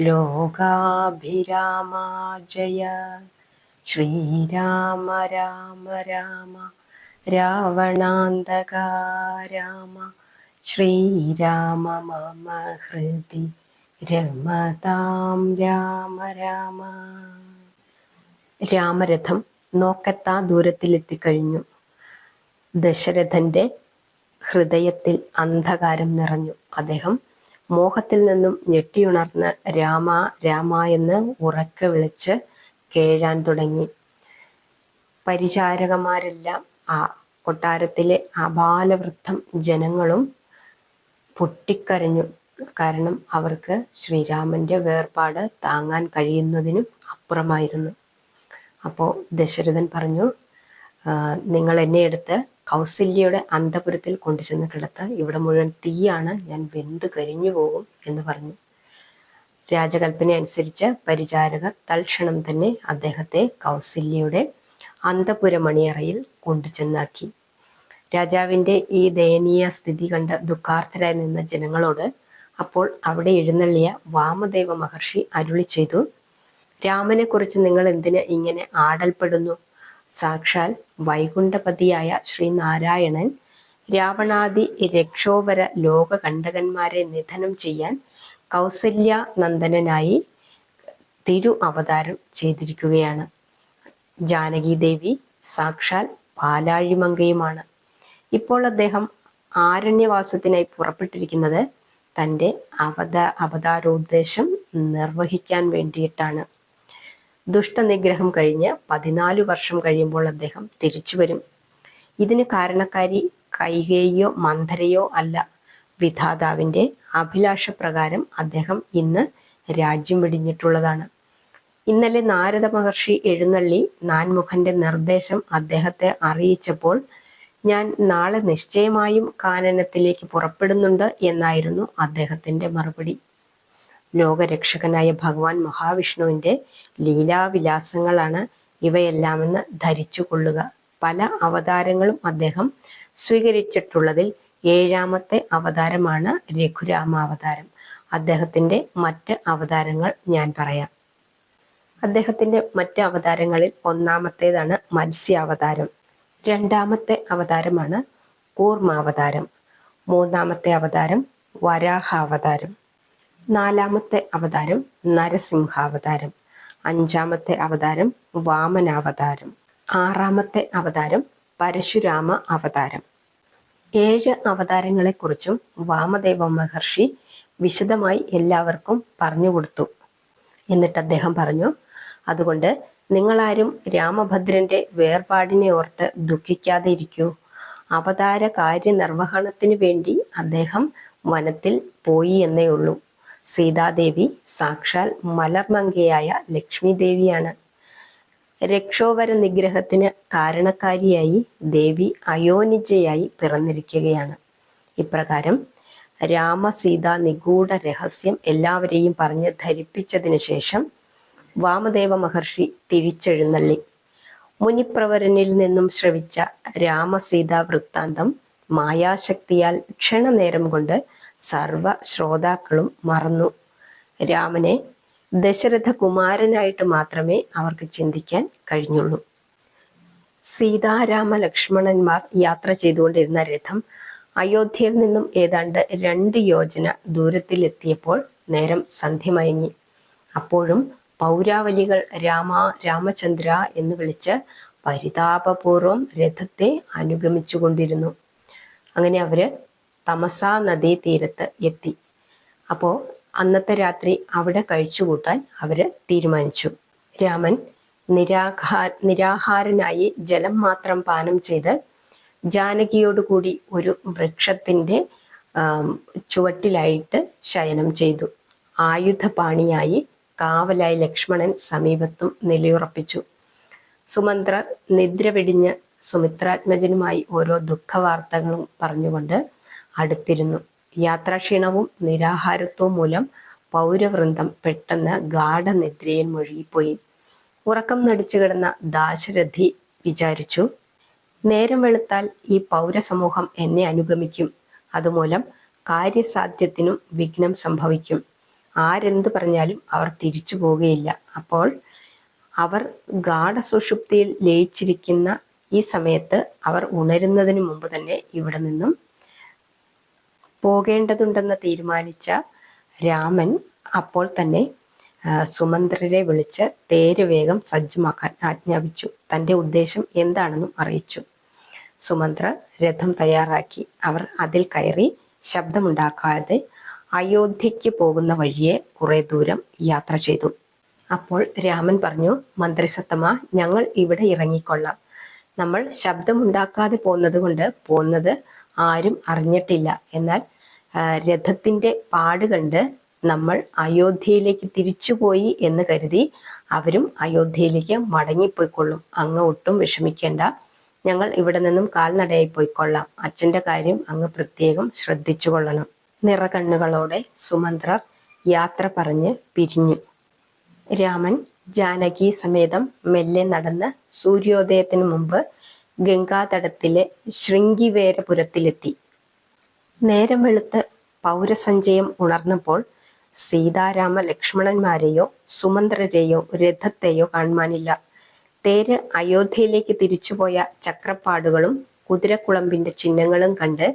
ലോകാഭിരാമ ജയ. ശ്രീരാമ രാമ രാമ. രാവണാന്തക രാമ. ശ്രീരാമ മമ ഹൃദി. രമതാം രാമ രാമ. രാമരഥം നോക്കത്താ ദൂരത്തിലെത്തിക്കഴിഞ്ഞു. ദശരഥന്റെ ഹൃദയത്തിൽ അന്ധകാരം നിറഞ്ഞു. അദ്ദേഹം മോഹത്തിൽ നിന്നും ഞെട്ടിയുണർന്ന് രാമ രാമ എന്ന് ഉറക്കെ വിളിച്ച് കേഴാൻ തുടങ്ങി. പരിചാരകന്മാരെല്ലാം ആ കൊട്ടാരത്തിലെ അപാലവൃദ്ധം ജനങ്ങളും പൊട്ടിക്കരഞ്ഞു. കാരണം അവർക്ക് ശ്രീരാമന്റെ വേർപാട് താങ്ങാൻ കഴിയുന്നതിനും അപ്പുറമായിരുന്നു. അപ്പോൾ ദശരഥൻ പറഞ്ഞു നിങ്ങൾ എന്നെ എടുത്ത് കൗസല്യയുടെ അന്തപുരത്തിൽ കൊണ്ടുചെന്ന് കിടത്ത് ഇവിടെ മുഴുവൻ തീയാണ് ഞാൻ വെന്ത് കരിഞ്ഞു പോകും എന്ന് പറഞ്ഞു. രാജകൽപ്പന അനുസരിച്ച് പരിചാരകർ തൽക്ഷണം തന്നെ അദ്ദേഹത്തെ കൗസല്യയുടെ അന്തപുരമണിയറയിൽ കൊണ്ടുചെന്നാക്കി. രാജാവിന്റെ ഈ ദയനീയ സ്ഥിതി കണ്ട് ദുഃഖാർത്ഥരായി നിന്ന ജനങ്ങളോട് അപ്പോൾ അവിടെ എഴുന്നള്ളിയ വാമദേവ മഹർഷി അരുളി ചെയ്തു രാമനെ കുറിച്ച് നിങ്ങൾ എന്തിന് ഇങ്ങനെ ആടൽപ്പെടുന്നു? സാക്ഷാൽ വൈകുണ്ഠപതിയായ ശ്രീനാരായണൻ രാവണാദി രക്ഷോവര ലോകകണ്ഠകന്മാരെ നിധനം ചെയ്യാൻ കൗസല്യ നന്ദനായി തിരു അവതാരം ചെയ്തിരിക്കുകയാണ്. ജാനകി ദേവി സാക്ഷാൽ പാലാഴിമങ്കയുമാണ്. ഇപ്പോൾ അദ്ദേഹം ആരണ്യവാസത്തിനായി പുറപ്പെട്ടിരിക്കുന്നത് തന്റെ അവത അവതാരോദ്ദേശം നിർവഹിക്കാൻ വേണ്ടിയിട്ടാണ്. ദുഷ്ടനിഗ്രഹം കഴിഞ്ഞ് പതിനാല് വർഷം കഴിയുമ്പോൾ അദ്ദേഹം തിരിച്ചു വരും. ഇതിന് കാരണക്കാരി കൈകേയോ മന്ധരയോ അല്ല. വിധാതാവിന്റെ അഭിലാഷപ്രകാരം അദ്ദേഹം ഇന്ന് രാജ്യം വെടിഞ്ഞിട്ടുള്ളതാണ്. ഇന്നലെ നാരദ മഹർഷി എഴുന്നള്ളി നാൻമുഖന്റെ നിർദ്ദേശം അദ്ദേഹത്തെ അറിയിച്ചപ്പോൾ ഞാൻ നാളെ നിശ്ചയമായും കാനനത്തിലേക്ക് പുറപ്പെടുന്നുണ്ട് എന്നായിരുന്നു അദ്ദേഹത്തിന്റെ മറുപടി. ലോകരക്ഷകനായ ഭഗവാൻ മഹാവിഷ്ണുവിന്റെ ലീലാവിലാസങ്ങളാണ് ഇവയെല്ലാമെന്ന് ധരിച്ചു കൊള്ളുക പല അവതാരങ്ങളും അദ്ദേഹം സ്വീകരിച്ചിട്ടുള്ളതിൽ ഏഴാമത്തെ അവതാരമാണ് രഘുരാമാവതാരം. അദ്ദേഹത്തിന്റെ മറ്റ് അവതാരങ്ങൾ ഞാൻ പറയാം. അദ്ദേഹത്തിന്റെ മറ്റ് അവതാരങ്ങളിൽ ഒന്നാമത്തേതാണ് മത്സ്യാവതാരം. രണ്ടാമത്തെ അവതാരമാണ് കൂർമാവതാരം. മൂന്നാമത്തെ അവതാരം വരാഹാവതാരം. നാലാമത്തെ അവതാരം നരസിംഹാവതാരം. അഞ്ചാമത്തെ അവതാരം വാമനാവതാരം. ആറാമത്തെ അവതാരം പരശുരാമ അവതാരം. ഏഴ് അവതാരങ്ങളെക്കുറിച്ചും വാമദേവ മഹർഷി വിശദമായി എല്ലാവർക്കും പറഞ്ഞു കൊടുത്തു. എന്നിട്ട് അദ്ദേഹം പറഞ്ഞു അതുകൊണ്ട് നിങ്ങളാരും രാമഭദ്രന്റെ വേർപാടിനെ ഓർത്ത് ദുഃഖിക്കാതെ ഇരിക്കൂ. അവതാര കാര്യനിർവഹണത്തിന് വേണ്ടി അദ്ദേഹം വനത്തിൽ പോയി എന്നേ ഉള്ളൂ. സീതാദേവി സാക്ഷാൽ മലർമങ്കയായ ലക്ഷ്മി ദേവിയാണ് രക്ഷോവര നിഗ്രഹത്തിന് കാരണക്കാരിയായി ദേവി അയോനിജയായി പിറന്നിരിക്കുകയാണ്. ഇപ്രകാരം രാമസീത നിഗൂഢ രഹസ്യം എല്ലാവരെയും പറഞ്ഞ് ധരിപ്പിച്ചതിന് ശേഷം വാമദേവ മഹർഷി തിരിച്ചെഴുന്നള്ളി. മുനിപ്രവരനിൽ നിന്നും ശ്രവിച്ച രാമസീത വൃത്താന്തം മായാശക്തിയാൽ ക്ഷണനേരം കൊണ്ട് സർവ ശ്രോതാക്കളും മറന്നു. രാമനെ ദശരഥ കുമാരനായിട്ട് മാത്രമേ അവർക്ക് ചിന്തിക്കാൻ കഴിഞ്ഞുള്ളൂ. സീതാരാമ ലക്ഷ്മണന്മാർ യാത്ര ചെയ്തുകൊണ്ടിരുന്ന രഥം അയോധ്യയിൽ നിന്നും ഏതാണ്ട് രണ്ട് യോജന ദൂരത്തിലെത്തിയപ്പോൾ നേരം സന്ധ്യമയങ്ങി. അപ്പോഴും പൗരാവലികൾ രാമ രാമചന്ദ്ര എന്ന് വിളിച്ച് പരിതാപപൂർവം രഥത്തെ അനുഗമിച്ചു കൊണ്ടിരുന്നു അങ്ങനെ അവർ തമസാ നദീ തീരത്ത് എത്തി. അപ്പോൾ അന്നത്തെ രാത്രി അവിടെ കഴിച്ചുകൂട്ടാൻ അവർ തീരുമാനിച്ചു. രാമൻ നിരാഹാ നിരാഹാരനായി ജലം മാത്രം പാനം ചെയ്ത് ജാനകിയോടുകൂടി ഒരു വൃക്ഷത്തിന്റെ ചുവട്ടിലായിട്ട് ശയനം ചെയ്തു. ആയുധപാണിയായി കാവലായി ലക്ഷ്മണൻ സമീപത്തും നിലയുറപ്പിച്ചു. സുമന്ത്ര നിദ്ര വെടിഞ്ഞ് സുമിത്രാത്മജനുമായി ഓരോ ദുഃഖവാർത്തകളും പറഞ്ഞുകൊണ്ട് അടുത്തിരുന്നു. യാത്രാക്ഷീണവും നിരാഹാരത്വവും മൂലം പൗരവൃന്ദം പെട്ടെന്ന് ഗാഠനിദ്രയിൽ മുഴുകിപ്പോയി. ഉറക്കം നടിച്ചു കിടന്ന ദാശരഥി വിചാരിച്ചു നേരം വെളുത്താൽ ഈ പൗരസമൂഹം എന്നെ അനുഗമിക്കും. അതുമൂലം കാര്യസാധ്യത്തിനും വിഘ്നം സംഭവിക്കും. ആരെന്ത് പറഞ്ഞാലും അവർ തിരിച്ചു പോവുകയില്ല. അപ്പോൾ അവർ ഗാഠസുഷുപ്തിയിൽ ലയിച്ചിരിക്കുന്ന ഈ സമയത്ത് അവർ ഉണരുന്നതിന് മുമ്പ് തന്നെ ഇവിടെ നിന്നും പോകേണ്ടതുണ്ടെന്ന് തീരുമാനിച്ച രാമൻ അപ്പോൾ തന്നെ സുമന്ത്രരെ വിളിച്ച് തേര് വേഗം സജ്ജമാക്കാൻ ആജ്ഞാപിച്ചു. തന്റെ ഉദ്ദേശം എന്താണെന്നും അറിയിച്ചു. സുമന്ത്ര രഥം തയ്യാറാക്കി അവർ അതിൽ കയറി ശബ്ദമുണ്ടാക്കാതെ അയോധ്യയ്ക്ക് പോകുന്ന വഴിയെ കുറെ ദൂരം യാത്ര ചെയ്തു. അപ്പോൾ രാമൻ പറഞ്ഞു മന്ത്രിസത്തമ ഞങ്ങൾ ഇവിടെ ഇറങ്ങിക്കൊള്ളാം. നമ്മൾ ശബ്ദമുണ്ടാക്കാതെ പോകുന്നത് കൊണ്ട് പോകുന്നത് ആരും അറിഞ്ഞിട്ടില്ല. എന്നാൽ ആ, രഥത്തിന്റെ പാട് കണ്ട് നമ്മൾ അയോധ്യയിലേക്ക് തിരിച്ചുപോയി എന്ന് കരുതി അവരും അയോധ്യയിലേക്ക് മടങ്ങിപ്പോയിക്കൊള്ളും. അങ്ങ് ഒട്ടും വിഷമിക്കേണ്ട. ഞങ്ങൾ ഇവിടെ നിന്നും കാൽനടയായി പോയിക്കൊള്ളാം. അച്ഛന്റെ കാര്യം അങ്ങ് പ്രത്യേകം ശ്രദ്ധിച്ചു കൊള്ളണം നിറകണ്ണുകളോടെ സുമന്ത്രർ യാത്ര പറഞ്ഞ് പിരിഞ്ഞു. രാമൻ ജാനകി സമേതം മെല്ലെ നടന്ന് സൂര്യോദയത്തിന് മുമ്പ് ഗംഗാതടത്തിലെ ശൃംഗിവേരപുരത്തിലെത്തി. നേരം വെളുത്ത് പൗരസഞ്ചയം ഉണർന്നപ്പോൾ സീതാരാമ ലക്ഷ്മണന്മാരെയോ സുമന്ത്രരെയോ രഥത്തെയോ കാണുവാനില്ല. തേര് അയോധ്യയിലേക്ക് തിരിച്ചുപോയ ചക്രപ്പാടുകളും കുതിരക്കുളമ്പിന്റെ ചിഹ്നങ്ങളും കണ്ട്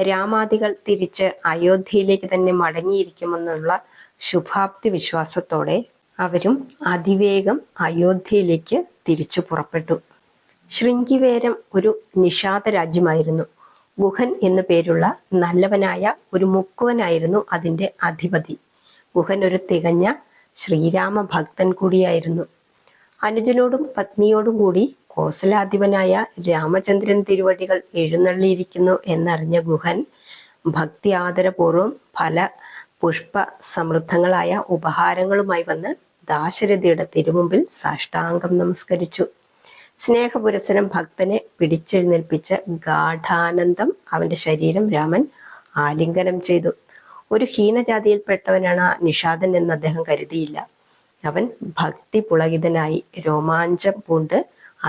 രാമാദികൾ തിരിച്ച് അയോധ്യയിലേക്ക് തന്നെ മടങ്ങിയിരിക്കുമെന്നുള്ള ശുഭാപ്തി വിശ്വാസത്തോടെ അവരും അതിവേഗം അയോധ്യയിലേക്ക് തിരിച്ചു പുറപ്പെട്ടു. ശൃംഗിവേരം ഒരു നിഷാദ രാജ്യമായിരുന്നു. ഗുഹൻ എന്നു പേരുള്ള നല്ലവനായ ഒരു മുക്കുവനായിരുന്നു അതിന്റെ അധിപതി. ഗുഹൻ ഒരു തികഞ്ഞ ശ്രീരാമ ഭക്തൻ കൂടിയായിരുന്നു. അനുജനോടും പത്നിയോടും കൂടി കോസലാധിപനായ രാമചന്ദ്രൻ തിരുവടികൾ എഴുന്നള്ളിയിരിക്കുന്നു എന്നറിഞ്ഞ ഗുഹൻ ഭക്തി ആദരപൂർവം ഫല പുഷ്പ സമൃദ്ധങ്ങളായ ഉപഹാരങ്ങളുമായി വന്ന് ദാശരഥിയുടെ തിരുമുമ്പിൽ സാഷ്ടാംഗം നമസ്കരിച്ചു. സ്നേഹപുരസരം ഭക്തനെ പിടിച്ചെഴുന്നേൽപ്പിച്ച ഗാഠാനന്ദം അവന്റെ ശരീരം രാമൻ ആലിംഗനം ചെയ്തു. ഒരു ഹീനജാതിയിൽപ്പെട്ടവനാണ് നിഷാദൻ എന്ന് അദ്ദേഹം കരുതിയില്ല. അവൻ ഭക്തി പുളകിതനായി രോമാഞ്ചം പൂണ്ട്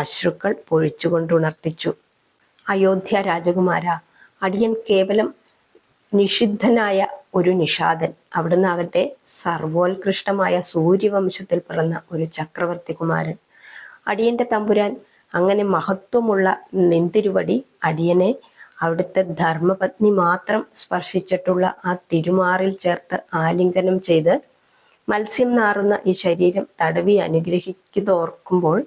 അശ്രുക്കൾ പൊഴിച്ചുകൊണ്ടുണർത്തിച്ചു. അയോധ്യ രാജകുമാര അടിയൻ കേവലം നിഷിദ്ധനായ ഒരു നിഷാദൻ അവിടുന്ന് ആകട്ടെ സർവോത്കൃഷ്ടമായ സൂര്യവംശത്തിൽ പിറന്ന ഒരു ചക്രവർത്തി കുമാരൻ അടിയന്റെ തമ്പുരാൻ. അങ്ങനെ മഹത്വമുള്ള നെന്തിരുവടി അടിയനെ അവിടുത്തെ ധർമ്മപത്നി മാത്രം സ്പർശിച്ചിട്ടുള്ള ആ തിരുമാറിൽ ചേർത്ത് ആലിംഗനം ചെയ്ത് മത്സ്യം നാറുന്ന ഈ ശരീരം തടവി അനുഗ്രഹിക്കുന്നതോർക്കുമ്പോൾ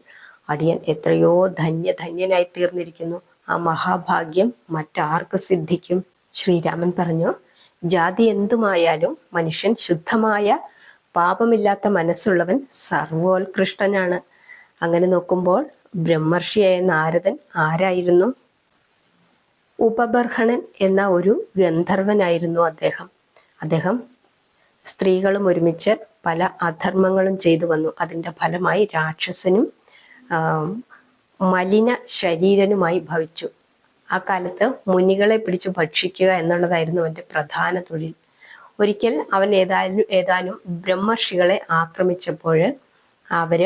അടിയൻ എത്രയോ ധന്യ ധന്യനായി തീർന്നിരിക്കുന്നു. ആ മഹാഭാഗ്യം മറ്റാർക്ക് സിദ്ധിക്കും? ശ്രീരാമൻ പറഞ്ഞു ജാതി എന്തുമായാലും മനുഷ്യൻ ശുദ്ധമായ പാപമില്ലാത്ത മനസ്സുള്ളവൻ സർവോത്കൃഷ്ടനാണ്. അങ്ങനെ നോക്കുമ്പോൾ ബ്രഹ്മർഷിയായ നാരദൻ ആരായിരുന്നു? ഉപബർഹണൻ എന്ന ഒരു ഗന്ധർവനായിരുന്നു അദ്ദേഹം. അദ്ദേഹം സ്ത്രീകളും ഒരുമിച്ച് പല അധർമ്മങ്ങളും ചെയ്തു വന്നു. അതിന്റെ ഫലമായി രാക്ഷസനും മലിന ശരീരനുമായി ഭവിച്ചു. ആ കാലത്ത് മുനികളെ പിടിച്ച് ഭക്ഷിക്കുക എന്നുള്ളതായിരുന്നു അവന്റെ പ്രധാന തൊഴിൽ. ഒരിക്കൽ അവൻ ഏതാനും ഏതാനും ബ്രഹ്മർഷികളെ ആക്രമിച്ചപ്പോൾ അവർ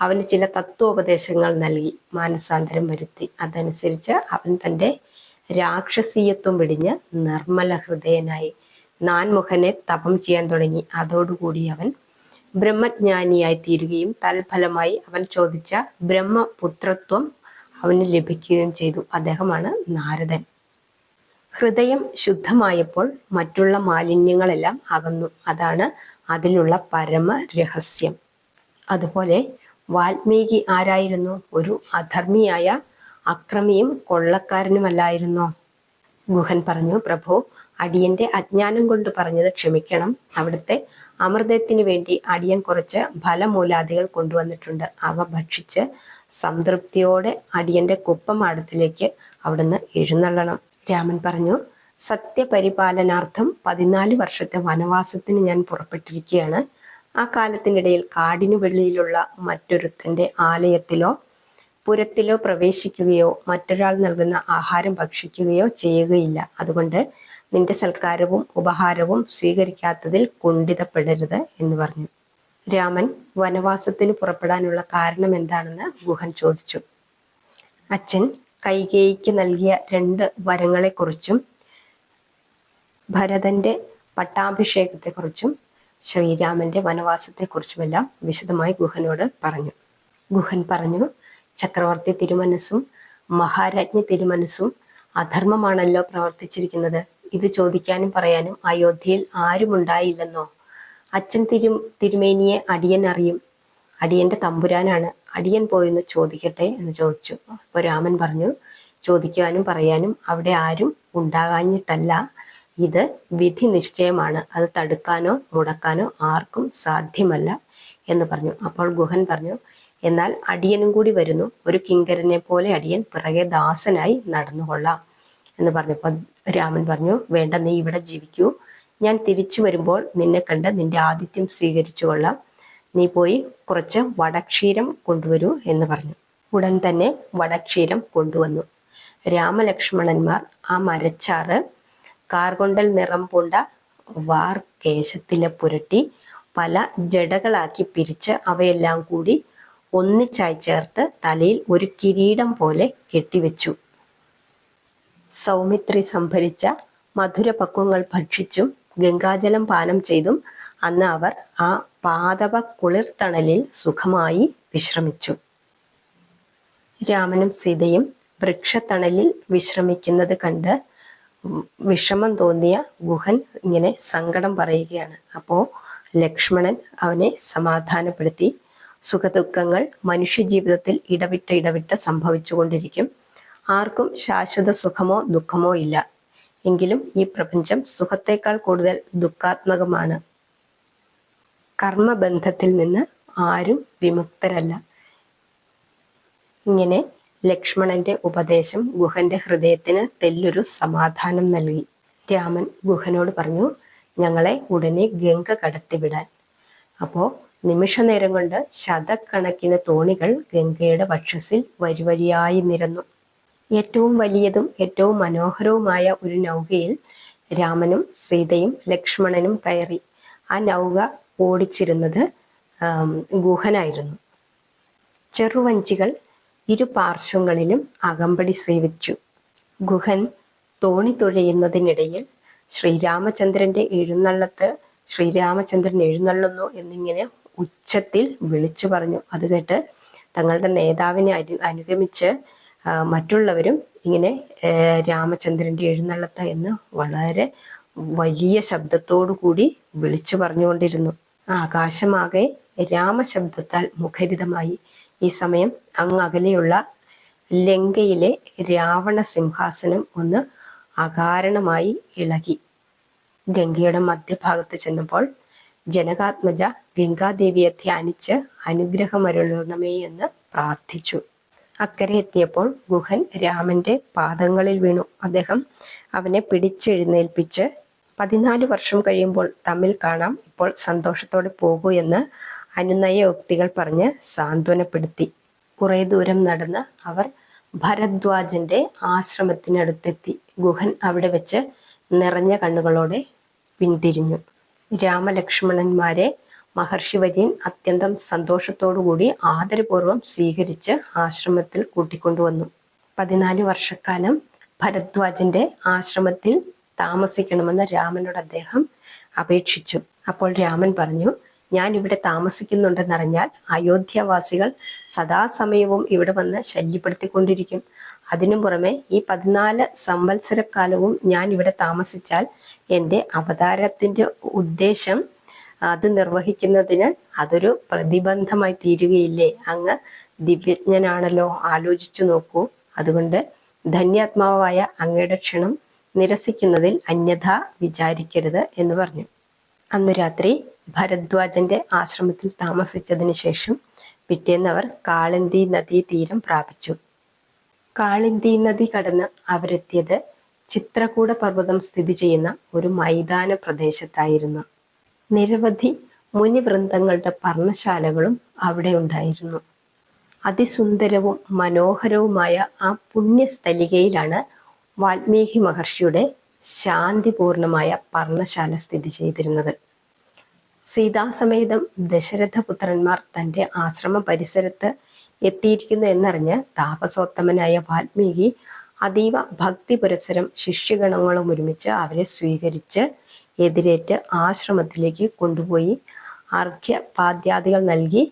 അവന് ചില തത്വോപദേശങ്ങൾ നൽകി മാനസാന്തരം വരുത്തി. അതനുസരിച്ച് അവൻ തന്റെ രാക്ഷസീയത്വം വെടിഞ്ഞ് നിർമ്മല ഹൃദയനായി. നാൻമുഖനെ തപം ചെയ്യാൻ തുടങ്ങി. അതോടുകൂടി അവൻ ബ്രഹ്മജ്ഞാനിയായി തീരുകയും തൽഫലമായി അവൻ ചോദിച്ച ബ്രഹ്മപുത്രത്വം അവന് ലഭിക്കുകയും ചെയ്തു. അദ്ദേഹമാണ് നാരദൻ. ഹൃദയം ശുദ്ധമായപ്പോൾ മറ്റുള്ള മാലിന്യങ്ങളെല്ലാം അകന്നു. അതാണ് അതിലുള്ള പരമ രഹസ്യം അതുപോലെ വാൽമീകി ആരായിരുന്നു? ഒരു അധർമ്മിയായ അക്രമിയും കൊള്ളക്കാരനുമല്ലായിരുന്നോ? ഗുഹൻ പറഞ്ഞു പ്രഭു അടിയന്റെ അജ്ഞാനം കൊണ്ട് പറഞ്ഞത് ക്ഷമിക്കണം. അവിടുത്തെ അമൃതത്തിന് വേണ്ടി അടിയൻ കുറച്ച് ഫലമൂലാദികൾ കൊണ്ടുവന്നിട്ടുണ്ട്. അവ ഭക്ഷിച്ച് സംതൃപ്തിയോടെ അടിയന്റെ കുപ്പമാടത്തിലേക്ക് അവിടുന്ന് എഴുന്നള്ളണം. രാമൻ പറഞ്ഞു സത്യപരിപാലനാർത്ഥം പതിനാല് വർഷത്തെ വനവാസത്തിന് ഞാൻ പുറപ്പെട്ടിരിക്കുകയാണ്. ആ കാലത്തിനിടയിൽ കാടിനു വെളിയിലുള്ള മറ്റൊരുത്തന്റെ ആലയത്തിലോ പുരത്തിലോ പ്രവേശിക്കുകയോ മറ്റൊരാൾ നൽകുന്ന ആഹാരം ഭക്ഷിക്കുകയോ ചെയ്യുകയില്ല. അതുകൊണ്ട് നിന്റെ സൽക്കാരവും ഉപഹാരവും സ്വീകരിക്കാത്തതിൽ കുണ്ഠിതപ്പെടരുത് എന്ന് പറഞ്ഞു. രാമൻ വനവാസത്തിന് പുറപ്പെടാനുള്ള കാരണം എന്താണെന്ന് ഗുഹൻ ചോദിച്ചു. അച്ഛൻ കൈകേയിക്ക് നൽകിയ രണ്ട് വരങ്ങളെക്കുറിച്ചും ഭരതന്റെ പട്ടാഭിഷേകത്തെക്കുറിച്ചും ശ്രീരാമന്റെ വനവാസത്തെക്കുറിച്ചുമെല്ലാം വിശദമായി ഗുഹനോട് പറഞ്ഞു. ഗുഹൻ പറഞ്ഞു ചക്രവർത്തി തിരുമനസ്സും മഹാരാജ്ഞി തിരുമനസ്സും അധർമ്മമാണല്ലോ പ്രവർത്തിച്ചിരിക്കുന്നത്. ഇത് ചോദിക്കാനും പറയാനും അയോധ്യയിൽ ആരുമുണ്ടായില്ലെന്നോ? അച്ഛൻ തിരു തിരുമേനിയെ അടിയൻ അറിയും. അടിയന്റെ തമ്പുരാനാണ്. അടിയൻ പോയെന്ന് ചോദിക്കട്ടെ എന്ന് ചോദിച്ചു. അപ്പോൾ രാമൻ പറഞ്ഞു ചോദിക്കാനും പറയാനും അവിടെ ആരും ഉണ്ടാകാഞ്ഞിട്ടല്ല. ഇത് വിധി നിശ്ചയമാണ് അത് തടുക്കാനോ മുടക്കാനോ ആർക്കും സാധ്യമല്ല എന്ന് പറഞ്ഞു. അപ്പോൾ ഗുഹൻ പറഞ്ഞു എന്നാൽ അടിയനും കൂടി വരുന്നു. ഒരു കിങ്കരനെ പോലെ അടിയൻ പിറകെ ദാസനായി നടന്നുകൊള്ളാം എന്ന് പറഞ്ഞപ്പോൾ രാമൻ പറഞ്ഞു വേണ്ട നീ ഇവിടെ ജീവിക്കൂ. ഞാൻ തിരിച്ചു വരുമ്പോൾ നിന്നെ കണ്ട് നിന്റെ ആതിഥ്യം സ്വീകരിച്ചു കൊള്ളാം. നീ പോയി കുറച്ച് വടക്ഷീരം കൊണ്ടുവരൂ എന്ന് പറഞ്ഞു. ഉടൻ തന്നെ വടക്ഷീരം കൊണ്ടുവന്നു. രാമലക്ഷ്മണന്മാർ ആ മരച്ചാറ് കാർകൊണ്ടൽ നിറം പൂണ്ട വാർ കേശത്തിലെ പുരട്ടി പല ജടകളാക്കി പിരിച്ച് അവയെല്ലാം കൂടി ഒന്നിച്ചായി ചേർത്ത് തലയിൽ ഒരു കിരീടം പോലെ കെട്ടിവെച്ചു. സൗമിത്രി സംഭരിച്ച മധുരപക്വങ്ങൾ ഭക്ഷിച്ചും ഗംഗാജലം പാനം ചെയ്തും അന്ന് അവർ ആ പാതവ കുളിർത്തണലിൽ സുഖമായി വിശ്രമിച്ചു. രാമനും സീതയും വൃക്ഷത്തണലിൽ വിശ്രമിക്കുന്നത് കണ്ട് വിഷമം തോന്നിയ ഗുഹൻ ഇങ്ങനെ സങ്കടം പറയുകയാണ്. അപ്പോൾ ലക്ഷ്മണൻ അവനെ സമാധാനപ്പെടുത്തി. സുഖദുഃഖങ്ങൾ മനുഷ്യജീവിതത്തിൽ ഇടവിട്ട് ഇടവിട്ട് സംഭവിച്ചുകൊണ്ടിരിക്കും. ആർക്കും ശാശ്വത സുഖമോ ദുഃഖമോ ഇല്ല. എങ്കിലും ഈ പ്രപഞ്ചം സുഖത്തേക്കാൾ കൂടുതൽ ദുഃഖാത്മകമാണ്. കർമ്മബന്ധത്തിൽ നിന്ന് ആരും വിമുക്തരല്ല. ഇങ്ങനെ ലക്ഷ്മണന്റെ ഉപദേശം ഗുഹന്റെ ഹൃദയത്തിന് തെല്ലൊരു സമാധാനം നൽകി. രാമൻ ഗുഹനോട് പറഞ്ഞു ഞങ്ങളെ ഉടനെ ഗംഗ കടത്തിവിടാൻ. അപ്പോ നിമിഷ നേരം കൊണ്ട് ശതക്കണക്കിന് തോണികൾ ഗംഗയുടെ വക്ഷസിൽ വരിവരിയായി നിരന്നു. ഏറ്റവും വലിയതും ഏറ്റവും മനോഹരവുമായ ഒരു നൗകയിൽ രാമനും സീതയും ലക്ഷ്മണനും കയറി. ആ നൗക ഓടിച്ചിരുന്നത് ഗുഹനായിരുന്നു. ചെറുവഞ്ചികൾ ഇരു പാർശ്വങ്ങളിലും അകമ്പടി സേവിച്ചു. ഗുഹൻ തോണി തുഴയുന്നതിനിടയിൽ ശ്രീരാമചന്ദ്രന്റെ എഴുന്നള്ളത്ത് ശ്രീരാമചന്ദ്രൻ എഴുന്നള്ളുന്നു എന്നിങ്ങനെ ഉച്ചത്തിൽ വിളിച്ചു പറഞ്ഞു. അത് കേട്ട് തങ്ങളുടെ നേതാവിനെ അനു അനുഗമിച്ച് മറ്റുള്ളവരും ഇങ്ങനെ രാമചന്ദ്രന്റെ എഴുന്നള്ളത്ത എന്ന് വളരെ വലിയ ശബ്ദത്തോടു കൂടി വിളിച്ചു പറഞ്ഞുകൊണ്ടിരുന്നു. ആകാശമാകെ രാമശബ്ദത്താൽ മുഖരിതമായി. ഈ സമയം അങ്ങ് അകലെയുള്ള ലങ്കയിലെ രാവണ സിംഹാസനം ഒന്ന് അകാരണമായി ഇളകി. ഗംഗയുടെ മധ്യഭാഗത്ത് ചെന്നപ്പോൾ ജനകാത്മജ ഗംഗാദേവിയെ ധ്യാനിച്ച് അനുഗ്രഹമരുളണമേ എന്ന് പ്രാർത്ഥിച്ചു. അക്കരെ എത്തിയപ്പോൾ ഗുഹൻ രാമന്റെ പാദങ്ങളിൽ വീണു. അദ്ദേഹം അവനെ പിടിച്ചെഴുന്നേൽപ്പിച്ച് പതിനാല് വർഷം കഴിയുമ്പോൾ തമ്മിൽ കാണാം ഇപ്പോൾ സന്തോഷത്തോടെ പോകൂ എന്ന് അനുനയ ഉക്തികൾ പറഞ്ഞ് സാന്ത്വനപ്പെടുത്തി. കുറെ ദൂരം നടന്ന് അവർ ഭരദ്വാജന്റെ ആശ്രമത്തിനടുത്തെത്തി. ഗുഹൻ അവിടെ വെച്ച് നിറഞ്ഞ കണ്ണുകളോടെ പിന്തിരിഞ്ഞു. രാമലക്ഷ്മണന്മാരെ മഹർഷി വര്യൻ അത്യന്തം സന്തോഷത്തോടുകൂടി ആദരപൂർവം സ്വീകരിച്ച് ആശ്രമത്തിൽ കൂട്ടിക്കൊണ്ടുവന്നു. പതിനാല് വർഷക്കാലം ഭരദ്വാജന്റെ ആശ്രമത്തിൽ താമസിക്കണമെന്ന് രാമനോട് അദ്ദേഹം അപേക്ഷിച്ചു. അപ്പോൾ രാമൻ പറഞ്ഞു ഞാൻ ഇവിടെ താമസിക്കുന്നുണ്ടെന്നറിഞ്ഞാൽ അയോധ്യവാസികൾ സദാസമയവും ഇവിടെ വന്ന് ശല്യപ്പെടുത്തിക്കൊണ്ടിരിക്കും. അതിനു പുറമെ ഈ പതിനാല് സംവത്സരക്കാലവും ഞാൻ ഇവിടെ താമസിച്ചാൽ എന്റെ അവതാരത്തിന്റെ ഉദ്ദേശം അത് നിർവഹിക്കുന്നതിന് അതൊരു പ്രതിബന്ധമായി തീരുകയില്ലേ? അങ്ങ് ദിവ്യജ്ഞനാണല്ലോ ആലോചിച്ചു നോക്കൂ. അതുകൊണ്ട് ധന്യാത്മാവായ അങ്ങയുടെ ക്ഷണം നിരസിക്കുന്നതിൽ അന്യഥ വിചാരിക്കരുത് എന്ന് പറഞ്ഞു. അന്നു രാത്രി ഭരദ്വാജന്റെ ആശ്രമത്തിൽ താമസിച്ചതിന് ശേഷം പിറ്റേന്നവർ കാളിന്തി നദീ തീരം പ്രാപിച്ചു. കാളിന്തി നദി കടന്ന് അവരെത്തിയത് ചിത്രകൂട പർവതം സ്ഥിതി ചെയ്യുന്ന ഒരു മൈതാന പ്രദേശത്തായിരുന്നു. നിരവധി മുനിവൃന്ദങ്ങളുടെ പർണശാലകളും അവിടെ ഉണ്ടായിരുന്നു. അതിസുന്ദരവും മനോഹരവുമായ ആ പുണ്യസ്ഥലികയിലാണ് വാൽമീകി മഹർഷിയുടെ ശാന്തിപൂർണമായ പർണശാല സ്ഥിതി ചെയ്തിരുന്നത്. സീതാസമേതം ദശരഥപുത്രന്മാർ തന്റെ ആശ്രമ പരിസരത്ത് എത്തിയിരിക്കുന്നു എന്നറിഞ്ഞ് താപസോത്തമനായ വാൽമീകി അതീവ ഭക്തി പുരസരം ശിഷ്യഗണങ്ങളും ഒരുമിച്ച് അവരെ സ്വീകരിച്ച് എതിരേറ്റ് ആശ്രമത്തിലേക്ക് കൊണ്ടുപോയി അർഘ്യപാദ്യാദികൾ നൽകി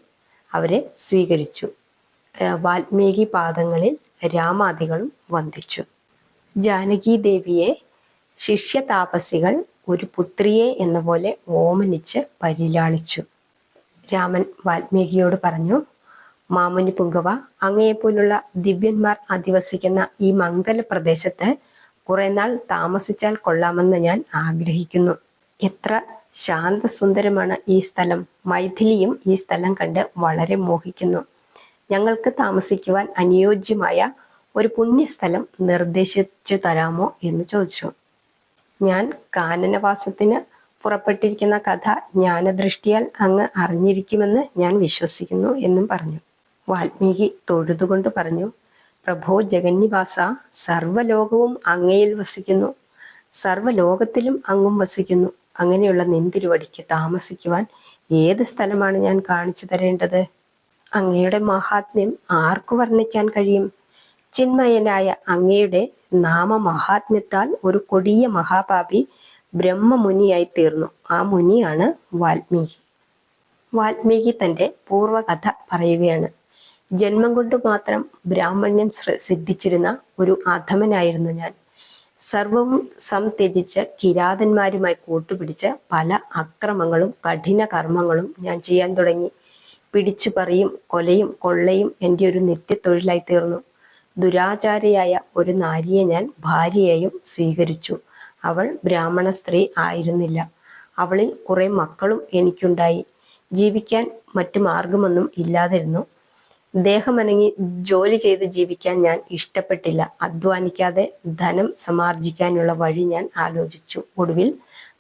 അവരെ സ്വീകരിച്ചു. വാൽമീകി പാദങ്ങളിൽ രാമാദികളും വന്ദിച്ചു. ജാനകി ദേവിയെ ശിഷ്യ താപസികൾ ഒരു പുത്രിയെ എന്ന പോലെ ഓമനിച്ച് പരിലാളിച്ചു. രാമൻ വാൽമീകിയോട് പറഞ്ഞു മാമുനി പുങ്കവ അങ്ങയെപ്പോലുള്ള ദിവ്യന്മാർ അധിവസിക്കുന്ന ഈ മംഗല പ്രദേശത്ത് കുറെ നാൾ താമസിച്ചാൽ കൊള്ളാമെന്ന് ഞാൻ ആഗ്രഹിക്കുന്നു. എത്ര ശാന്തസുന്ദരമാണ് ഈ സ്ഥലം. മൈഥിലിയും ഈ സ്ഥലം കണ്ട് വളരെ മോഹിക്കുന്നു. ഞങ്ങൾക്ക് താമസിക്കുവാൻ അനുയോജ്യമായ ഒരു പുണ്യസ്ഥലം നിർദ്ദേശിച്ചു തരാമോ? എന്ന് ചോദിച്ചു. ഞാൻ കാനനവാസത്തിന് പുറപ്പെട്ടിരിക്കുന്ന കഥ ജ്ഞാനദൃഷ്ടിയാൽ അങ്ങ് അറിഞ്ഞിരിക്കുമെന്ന് ഞാൻ വിശ്വസിക്കുന്നു എന്നും പറഞ്ഞു. വാൽമീകി തൊഴുതുകൊണ്ട് പറഞ്ഞു പ്രഭോ ജഗന്നിവാസ സർവലോകവും അങ്ങയിൽ വസിക്കുന്നു. സർവലോകത്തിലും അങ്ങും വസിക്കുന്നു. അങ്ങനെയുള്ള നിന്തിരുവടിക്ക് താമസിക്കുവാൻ ഏത് സ്ഥലമാണ് ഞാൻ കാണിച്ചു തരേണ്ടത്? അങ്ങയുടെ മഹാത്മ്യം ആർക്കു വർണിക്കാൻ കഴിയും? ചിന്മയനായ അങ്ങയുടെ നാമമഹാത്മ്യത്താൽ ഒരു കൊടിയ മഹാപാപി ബ്രഹ്മമുനിയായി തീർന്നു ആ മുനിയാണ് വാൽമീകി. വാൽമീകി തന്റെ പൂർവകഥ പറയുകയാണ്. ജന്മം കൊണ്ട് മാത്രം ബ്രാഹ്മണ്യം സിദ്ധിച്ചിരുന്ന ഒരു അധമനായിരുന്നു ഞാൻ. സർവവും സംത്യജിച്ച് കിരാതന്മാരുമായി കൂട്ടുപിടിച്ച് പല അക്രമങ്ങളും കഠിന കർമ്മങ്ങളും ഞാൻ ചെയ്യാൻ തുടങ്ങി. പിടിച്ചു പറയും കൊലയും കൊള്ളയും എന്റെ ഒരു നിത്യത്തൊഴിലായി തീർന്നു ദുരാചാരയായ ഒരു നാരിയെ ഞാൻ ഭാര്യയെയും സ്വീകരിച്ചു. അവൾ ബ്രാഹ്മണ സ്ത്രീ ആയിരുന്നില്ല. അവളിൽ കുറെ മക്കളും എനിക്കുണ്ടായി. ജീവിക്കാൻ മറ്റു മാർഗമൊന്നും ഇല്ലാതിരുന്നു. ദേഹമനങ്ങി ജോലി ചെയ്ത് ജീവിക്കാൻ ഞാൻ ഇഷ്ടപ്പെട്ടില്ല. അധ്വാനിക്കാതെ ധനം സമാർജിക്കാനുള്ള വഴി ഞാൻ ആലോചിച്ചു. ഒടുവിൽ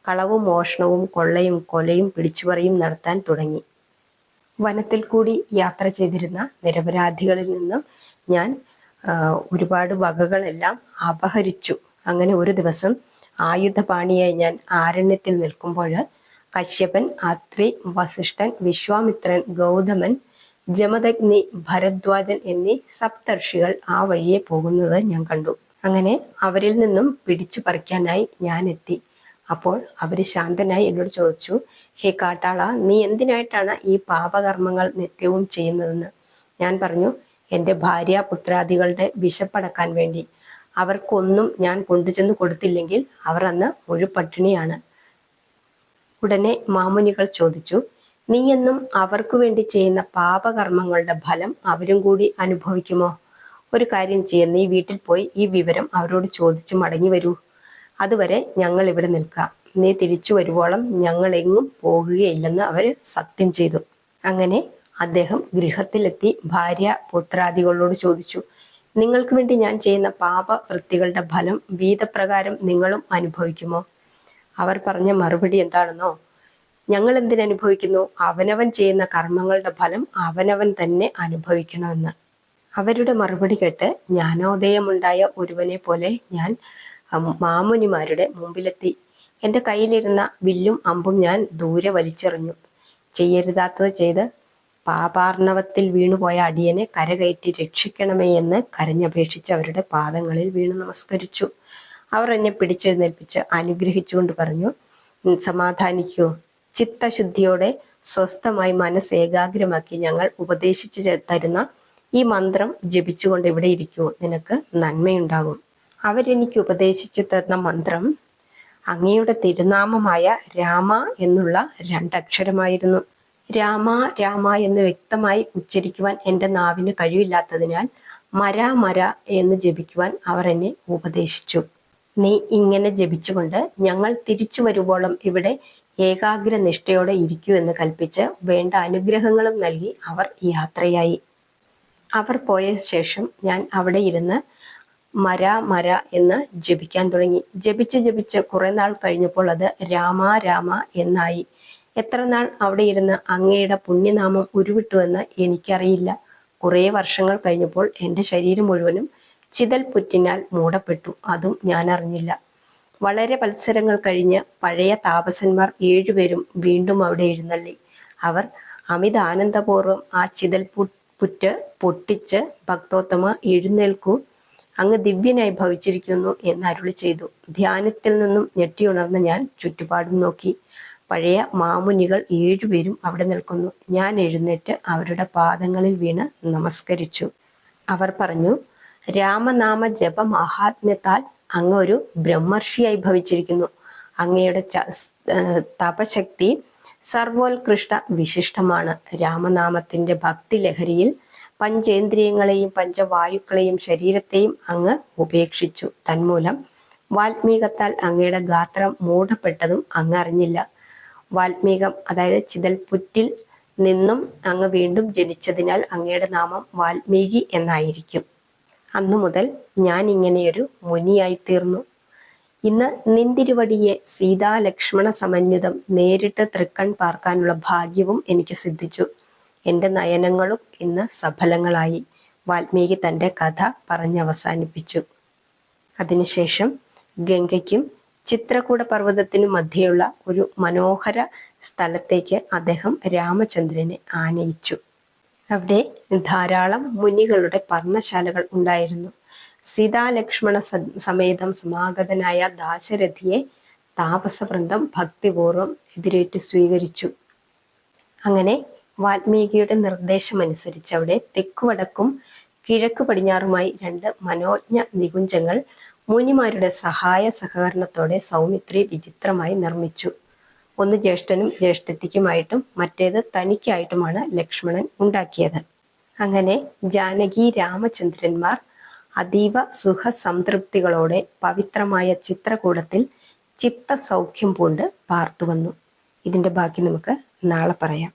കളവും മോഷണവും കൊള്ളയും കൊലയും പിടിച്ചുപറിയും നടത്താൻ തുടങ്ങി. വനത്തിൽ കൂടി യാത്ര ചെയ്തിരുന്ന നിരപരാധികളിൽ നിന്നും ഞാൻ ഒരുപാട് വകകളെല്ലാം അപഹരിച്ചു. അങ്ങനെ ഒരു ദിവസം ആയുധപാണിയായി ഞാൻ ആരണ്യത്തിൽ നിൽക്കുമ്പോൾ കശ്യപൻ അത്രി വസിഷ്ഠൻ വിശ്വാമിത്രൻ ഗൗതമൻ ജമദഗ്നി ഭരദ്വാജൻ എന്നീ സപ്തർഷികൾ ആ വഴിയെ പോകുന്നത് ഞാൻ കണ്ടു. അങ്ങനെ അവരിൽ നിന്നും പിടിച്ചു പറിക്കാനായി ഞാൻ എത്തി. അപ്പോൾ അവർ ശാന്തനായി എന്നോട് ചോദിച്ചു ഹേ കാട്ടാള നീ എന്തിനായിട്ടാണ് ഈ പാപകർമ്മങ്ങൾ നിത്യവും ചെയ്യുന്നതെന്ന്? ഞാൻ പറഞ്ഞു എന്റെ ഭാര്യ പുത്രാദികളുടെ വിശപ്പടക്കാൻ വേണ്ടി. അവർക്കൊന്നും ഞാൻ കൊണ്ടുചെന്ന് കൊടുത്തില്ലെങ്കിൽ അവർ അന്ന് മുഴുപട്ടിണിയാണ്. ഉടനെ മാമുനികൾ ചോദിച്ചു നീയെന്നും അവർക്കു വേണ്ടി ചെയ്യുന്ന പാപകർമ്മങ്ങളുടെ ഫലം അവരും കൂടി അനുഭവിക്കുമോ? ഒരു കാര്യം ചെയ്യാം നീ വീട്ടിൽ പോയി ഈ വിവരം അവരോട് ചോദിച്ച് മടങ്ങി വരൂ. അതുവരെ ഞങ്ങൾ ഇവിടെ നിൽക്കാം. നീ തിരിച്ചു വരുവോളം ഞങ്ങൾ എങ്ങും പോകുകയില്ലെന്ന് അവർ സത്യം ചെയ്തു. അങ്ങനെ അദ്ദേഹം ഗൃഹത്തിലെത്തി ഭാര്യ പുത്രാദികളോട് ചോദിച്ചു നിങ്ങൾക്ക് വേണ്ടി ഞാൻ ചെയ്യുന്ന പാപ വൃത്തികളുടെ ഫലം വീതപ്രകാരം നിങ്ങളും അനുഭവിക്കുമോ? അവർ പറഞ്ഞ മറുപടി എന്താണെന്നോ ഞങ്ങൾ എന്തിനനുഭവിക്കുന്നു അവനവൻ ചെയ്യുന്ന കർമ്മങ്ങളുടെ ഫലം അവനവൻ തന്നെ അനുഭവിക്കണമെന്ന്. അവരുടെ മറുപടി കേട്ട് ജ്ഞാനോദയമുണ്ടായ ഒരുവനെ പോലെ ഞാൻ മാമുനിമാരുടെ മുമ്പിലെത്തി. എന്റെ കയ്യിലിരുന്ന വില്ലും അമ്പും ഞാൻ ദൂരെ വലിച്ചെറിഞ്ഞു. ചെയ്യരുതാത്തത് ചെയ്ത് പാപാർണവത്തിൽ വീണുപോയ അടിയനെ കരകയറ്റി രക്ഷിക്കണമേ എന്ന് കരഞ്ഞപേക്ഷിച്ച് അവരുടെ പാദങ്ങളിൽ വീണു നമസ്കരിച്ചു. അവർ എന്നെ പിടിച്ചെഴുന്നേൽപ്പിച്ച് അനുഗ്രഹിച്ചുകൊണ്ട് പറഞ്ഞു സമാധാനിക്കൂ. ചിത്തശുദ്ധിയോടെ സ്വസ്ഥമായി മനസ്സ് ഏകാഗ്രമാക്കി ഞങ്ങൾ ഉപദേശിച്ചു തരുന്ന ഈ മന്ത്രം ജപിച്ചുകൊണ്ട് ഇവിടെ ഇരിക്കൂ. നിനക്ക് നന്മയുണ്ടാകും. അവരെനിക്ക് ഉപദേശിച്ചു തരുന്ന മന്ത്രം അങ്ങയുടെ തിരുനാമമായ രാമ എന്നുള്ള രണ്ടക്ഷരമായിരുന്നു. രാമ രാമ എന്ന് വ്യക്തമായി ഉച്ചരിക്കുവാൻ എന്റെ നാവിന് കഴിവില്ലാത്തതിനാൽ മര മര എന്ന് ജപിക്കുവാൻ അവർ എന്നെ ഉപദേശിച്ചു. നീ ഇങ്ങനെ ജപിച്ചുകൊണ്ട് ഞങ്ങൾ തിരിച്ചു വരുവോളം ഇവിടെ ഏകാഗ്ര നിഷ്ഠയോടെ ഇരിക്കൂ എന്ന് കൽപ്പിച്ച് വേണ്ട അനുഗ്രഹങ്ങളും നൽകി അവർ യാത്രയായി. അവർ പോയ ശേഷം ഞാൻ അവിടെ ഇരുന്ന് മര മര എന്ന് ജപിക്കാൻ തുടങ്ങി. ജപിച്ച് ജപിച്ച് കുറെ നാൾ കഴിഞ്ഞപ്പോൾ അത് രാമ രാമ എന്നായി. എത്ര നാൾ അവിടെ ഇരുന്ന് അങ്ങയുടെ പുണ്യനാമം ഉരുവിട്ടുവെന്ന് എനിക്കറിയില്ല. കുറേ വർഷങ്ങൾ കഴിഞ്ഞപ്പോൾ എന്റെ ശരീരം മുഴുവനും ചിതൽ പുറ്റിനാൽ മൂടപ്പെട്ടു. അതും ഞാൻ അറിഞ്ഞില്ല. വളരെ മത്സരങ്ങൾ കഴിഞ്ഞ് പഴയ താപസന്മാർ ഏഴുപേരും വീണ്ടും അവിടെ എഴുന്നള്ളി. അവർ അമിത ആനന്ദപൂർവം ആ ചിതൽ പുറ്റ് പൊട്ടിച്ച് ഭക്തോത്തമ എഴുന്നേൽക്കൂ അങ്ങ് ദിവ്യനായി ഭവിച്ചിരിക്കുന്നു എന്ന് അരുളി ചെയ്തു. ധ്യാനത്തിൽ നിന്നും ഞെട്ടിയുണർന്ന ഞാൻ ചുറ്റുപാടും നോക്കി. പഴയ മാമുനികൾ ഏഴുപേരും അവിടെ നിൽക്കുന്നു. ഞാൻ എഴുന്നേറ്റ് അവരുടെ പാദങ്ങളിൽ വീണ് നമസ്കരിച്ചു. അവർ പറഞ്ഞു രാമനാമ ജപ മഹാത്മ്യത്താൽ അങ്ങ് ഒരു ബ്രഹ്മർഷിയായി ഭവിച്ചിരിക്കുന്നു. അങ്ങയുടെ തപശക്തി സർവോത്കൃഷ്ട വിശിഷ്ടമാണ്. രാമനാമത്തിന്റെ ഭക്തി ലഹരിയിൽ പഞ്ചേന്ദ്രിയങ്ങളെയും പഞ്ചവായുക്കളെയും ശരീരത്തെയും അങ്ങ് ഉപേക്ഷിച്ചു. തന്മൂലം വാൽമീകത്താൽ അങ്ങയുടെ ഗാത്രം മൂടപ്പെട്ടതും അങ്ങ് അറിഞ്ഞില്ല. വാൽമീകം അതായത് ചിതൽപുറ്റിൽ നിന്നും അങ്ങ് വീണ്ടും ജനിച്ചതിനാൽ അങ്ങയുടെ നാമം വാൽമീകി എന്നായിരിക്കും. അന്നു മുതൽ ഞാൻ ഇങ്ങനെയൊരു മുനിയായി തീർന്നു ഇന്ന് നിന്തിരുവടിയെ സീതാ ലക്ഷ്മണ സമന്വിതം നേരിട്ട് തൃക്കൺ പാർക്കാനുള്ള ഭാഗ്യവും എനിക്ക് സിദ്ധിച്ചു. എന്റെ നയനങ്ങളും ഇന്ന് സഫലങ്ങളായി. വാൽമീകി തന്റെ കഥ പറഞ്ഞവസാനിപ്പിച്ചു. അതിനുശേഷം ഗംഗയ്ക്കും ചിത്രകൂട പർവതത്തിന് മധ്യയുള്ള ഒരു മനോഹര സ്ഥലത്തേക്ക് അദ്ദേഹം രാമചന്ദ്രനെ ആനയിച്ചു. അവിടെ ധാരാളം മുനികളുടെ പർണശാലകൾ ഉണ്ടായിരുന്നു. സീതാലക്ഷ്മണ സമേതം സമാഗതനായ ദാശരഥിയെ താപസവൃന്ദം ഭക്തിപൂർവം എതിരേറ്റ് സ്വീകരിച്ചു. അങ്ങനെ വാൽമീകിയുടെ നിർദ്ദേശമനുസരിച്ച് അവിടെ തെക്കുവടക്കും കിഴക്ക് പടിഞ്ഞാറുമായി രണ്ട് മനോജ്ഞ നികുഞ്ചങ്ങൾ മുനിമാരുടെ സഹായ സഹകരണത്തോടെ സൗമിത്രി വിചിത്രമായി നിർമ്മിച്ചു. ഒന്ന് ജ്യേഷ്ഠനും ജ്യേഷ്ഠത്തിക്കുമായിട്ടും മറ്റേത് തനിക്കായിട്ടുമാണ് ലക്ഷ്മണൻ ഉണ്ടാക്കിയത്. അങ്ങനെ ജാനകി രാമചന്ദ്രന്മാർ അതീവ സുഖ സംതൃപ്തികളോടെ പവിത്രമായ ചിത്രകൂടത്തിൽ ചിത്തസൗഖ്യം പൂണ്ട് പാർത്തു വന്നു ഇതിന്റെ ബാക്കി നമുക്ക് നാളെ പറയാം.